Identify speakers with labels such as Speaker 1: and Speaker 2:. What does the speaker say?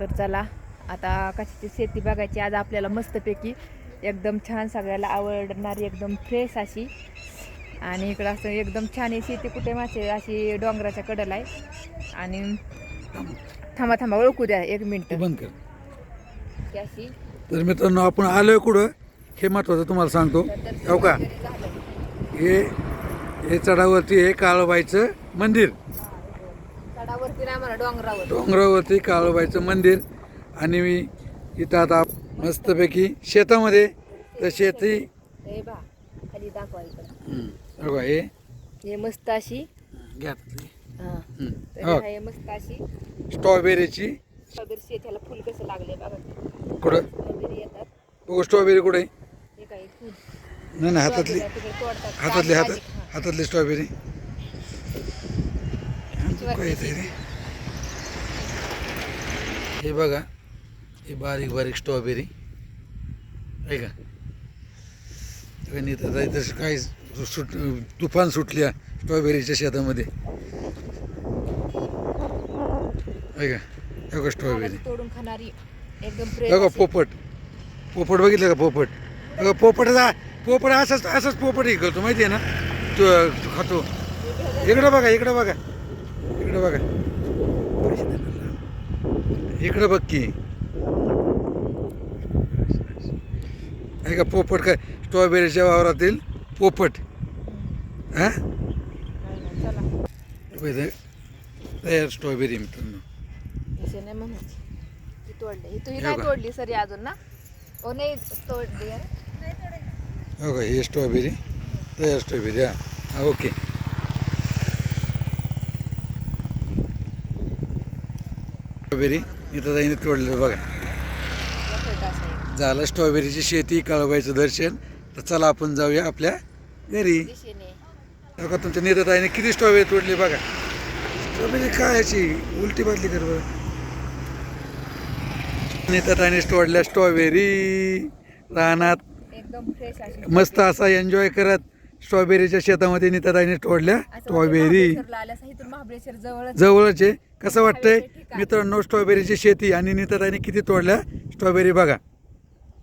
Speaker 1: तर चला आता कशाची शेती बघायची आज आपल्याला मस्तपैकी एकदम छान सगळ्याला आवडणारी एकदम फ्रेश अशी. आणि इकडं असं एकदम छान आहे शेती कुठे माझे अशी डोंगराच्या कडेला आहे. आणि थांबा थांबा ओळखू द्या एक मिनटं.
Speaker 2: बंद कर.
Speaker 1: की अशी.
Speaker 2: तर मित्रांनो आपण आलोय कुठं? हे महत्वाचं तुम्हाला सांगतो. हो का. हे हे चढावरती आहे काळबाईचं मंदिर.
Speaker 1: डोंगरावर.
Speaker 2: डोंगरावरती काळबाईचं मंदिर. आणि मी इथं आता मस्तपैकी शेतामध्ये तर शेती
Speaker 1: हे बा खाली दाखवा इकडं.
Speaker 2: हं, हो हे.
Speaker 1: हे मस्त अशी
Speaker 2: घ्या
Speaker 1: हा.
Speaker 2: हं,
Speaker 1: तर
Speaker 2: हो
Speaker 1: हे मस्त अशी
Speaker 2: स्ट्रॉबेरीची.
Speaker 1: स्ट्रॉबेरी फुल कसं लागले बघा.
Speaker 2: कुठं?
Speaker 1: स्ट्रॉबेरी येतात.
Speaker 2: बघू स्ट्रॉबेरी कुठे?
Speaker 1: हे फुल.
Speaker 2: नाही नाही हातातली.
Speaker 1: स्ट्रॉबेरी तिकडे तोडतात.
Speaker 2: हातातली हात
Speaker 1: ताजी- हा.
Speaker 2: हातातली स्ट्रॉबेरी. हे बघा हे बारीक बारीक स्ट्रॉबेरी आहे का तर इथं काय सुट तुफान सुटल्या स्ट्रॉबेरीच्या शेतामध्ये. आहे का हे स्ट्रॉबेरी
Speaker 1: तोडून खाणारी एकदम
Speaker 2: पोपट. पोपट बघितलं का पोपट? बघा पोपटाचा पोपट असंच असंच पोपट हे करतो माहिती आहे ना? तो खातो. इकडं बघा इकडं बघा. इकडं बघा. इकडं बघ की. आहे का पोपट काय? स्ट्रॉबेरीच्या वावरातील पोपट. हा? तयार स्ट्रॉबेरी
Speaker 1: तोडली. ही ही
Speaker 2: हे
Speaker 1: अजून ना? ओ नाही तोडली.
Speaker 2: हो का? ही स्ट्रॉबेरी तयार स्ट्रॉबेरी हा. हा ओके स्ट्रॉबेरी इथं जाईन तोडलं बघा. झालं स्ट्रॉबेरीची शेती काळबाईचं दर्शन. तर चला आपण जाऊया आपल्या घरी. बघा तुमच्या नेताताईने किती स्ट्रॉबेरी तोडली बघा. स्ट्रॉबेरी काय याची? उलटी बादली कर बरं. नेताताईने तोडल्या स्ट्रॉबेरी. रानात मस्त असा एन्जॉय करत. स्ट्रॉबेरीच्या शेतामध्ये निताताईने तोडल्या. स्ट्रॉबेरी.
Speaker 1: जवळच.
Speaker 2: जवळच. आहे कसं वाटतंय? मित्रांनो स्ट्रॉबेरीची शेती आणि निताताईने किती तोडल्या? स्ट्रॉबेरी बघा.